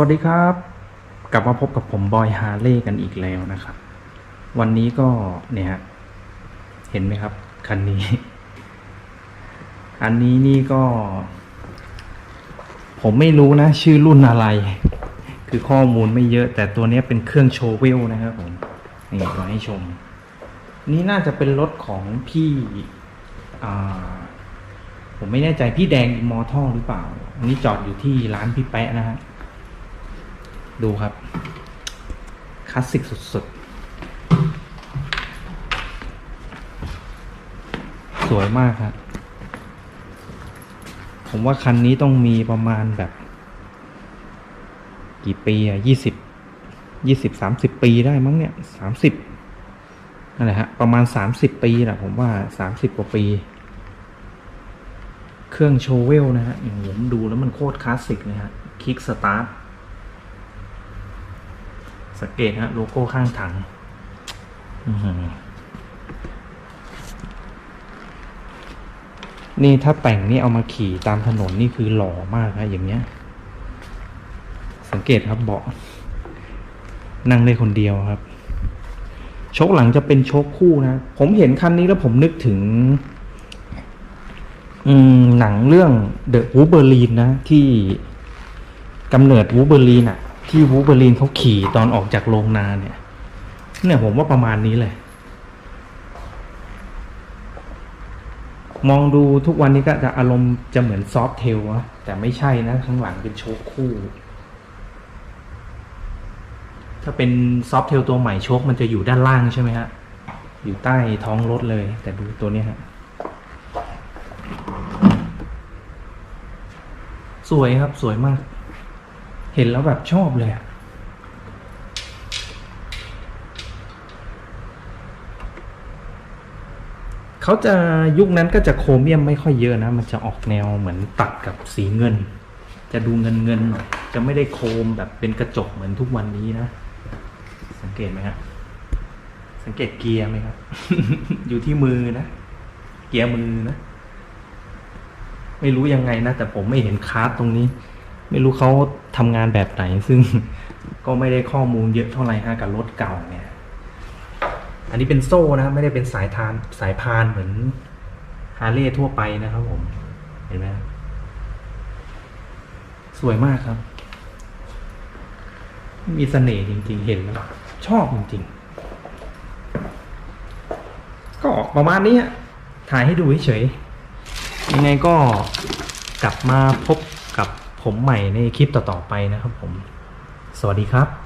สวัสดีครับ กลับมาพบกับผมบอยฮาร์เลย์กันอีกแล้วนะครับ วันนี้ก็เนี่ยเห็นไหมครับ คันนี้ อันนี้นี่ก็ ผมไม่รู้นะ ชื่อรุ่นอะไร คือข้อมูลไม่เยอะ แต่ตัวนี้เป็นเครื่องโชว์เวลนะครับผม นี่มาให้ชม นี่น่าจะเป็นรถของพี่ผมไม่แน่ใจพี่แดงมอท่อหรือเปล่า อันนี้จอดอยู่ที่ร้านพี่แปะนะฮะ ดูครับ คลาสสิกสุดๆ สวยมากครับ ผมว่าคันนี้ต้องมีประมาณแบบ กี่ปีอะยี่สิบยี่สิบสามสิบปีได้มั้งเนี่ยสามสิบนั่นแหละฮะ ประมาณสามสิบปีแหละผมว่าสามสิบกว่าปี เครื่องโชเวลนะฮะอย่างผมดูแล้วมันโคตรคลาสสิกเลยฮะ คลิกสตาร์ท สังเกตฮะโลโก้ข้างถังนี่ถ้าแต่งนี่เอามาขี่ตามถนนนี่คือหล่อมากนะอย่างเงี้ย สังเกตครับเบาะนั่งได้คนเดียวครับโชคหลังจะเป็นโชคคู่นะ ผมเห็นคันนี้แล้วผมนึกถึง อืมหนังเรื่อง The Wolverine นนะ ที่กำเนิดวูเบอร์ลีนอะ ที่วูเบอรีนเขาขี่ตอนออกจากโรงนาเนี่ย เนี่ยผมว่าประมาณนี้เลย มองดูทุกวันนี้ก็จะอารมณ์จะเหมือนซอฟเทลอะแต่ไม่ใช่นะ ข้างหลังเป็นโชคคู่ ถ้าเป็นซอฟเทลตัวใหม่โชคมันจะอยู่ด้านล่างใช่ไหมฮะ อยู่ใต้ท้องรถเลย แต่ดูตัวนี้ฮะสวยครับสวยมาก เห็นแล้วแบบชอบเลยอะเขาจะยุคนั้นก็จะโครเมียมไม่ค่อยเยอะนะ มันจะออกแนวเหมือนตัดกับสีเงิน จะดูเงินเงินหน่อยจะไม่ได้โครมแบบเป็นกระจกเหมือนทุกวันนี้นะ สังเกตไหมครับสังเกตเกียร์ไหมครับ อยู่ที่มือนะ เกียร์มือนะ ไม่รู้ยังไงนะ แต่ผมไม่เห็นคาร์ดตรงนี้ ไม่รู้เขาทำงานแบบไหน ซึ่งก็ไม่ได้ข้อมูลเยอะเท่าไหร่ฮะกับรถเก่าเนี่ย อันนี้เป็นโซ่นะไม่ได้เป็นสายทานสายพานเหมือนฮาร์เลย์ทั่วไปนะครับผม เห็นไหมสวยมากครับ มีเสน่ห์จริง ๆ เห็นแล้วชอบจริง ๆ ก็ประมาณนี้ถ่ายให้ดูเฉยๆยังไงก็กลับมาพบ ผมใหม่ในคลิปต่อๆไปนะครับผม สวัสดีครับ